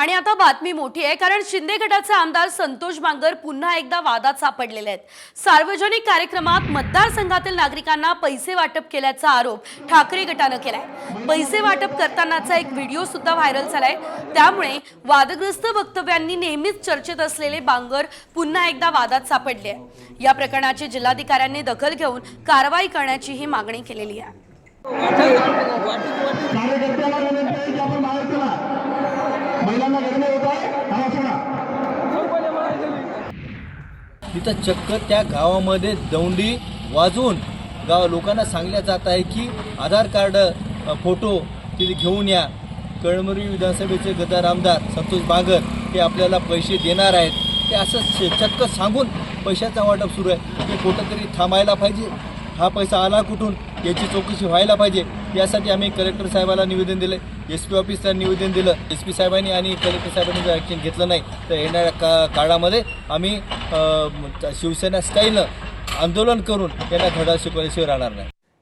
आणि आता बातमी मोठी आहे कारण शिंदे गटाचे आमदार संतोष बांगर पुन्हा एकदा वादात सापडलेले आहेत. सार्वजनिक कार्यक्रमात मतदारसंघातील नागरिकांना पैसे वाटप केल्याचा आरोप ठाकरे गटानं केलाय. पैसे वाटप करतानाचा एक व्हिडिओ सुद्धा व्हायरल झालाय. त्यामुळे वादग्रस्त वक्तव्यांनी नेहमीच चर्चेत असलेले बांगर पुन्हा एकदा वादात सापडले आहे या प्रकरणाची जिल्हाधिकाऱ्यांनी दखल घेऊन कारवाई करण्याचीही मागणी केलेली आहे. हा सोडा. तिथं चक्क त्या गावामध्ये दौंडी वाजवून गाव लोकांना सांगल्या जात आहे की आधार कार्ड फोटो तिथे घेऊन या. कळमरी विधानसभेचे गदार आमदार संतोष बागर हे आपल्याला पैसे देणार आहेत. ते असं चक्क सांगून पैशाचा वाटप सुरू आहे. ते कुठंतरी थांबायला पाहिजे. हा पैसा आला कुठून? याची चौकशी व्हायला पाहिजे. यासाठी आम्ही कलेक्टर साहेबाला निवेदन दिलं एस पी ऑफिसला निवेदन दिलं. एस पी साहेबांनी आणि कलेक्टर साहेबांनी जर ॲक्शन घेतलं नाही तर येणाऱ्या का काळामध्ये आम्ही शिवसेना स्टाईलनं आंदोलन करून त्यांना धडा शिकवल्याशिवाय राहणार नाही.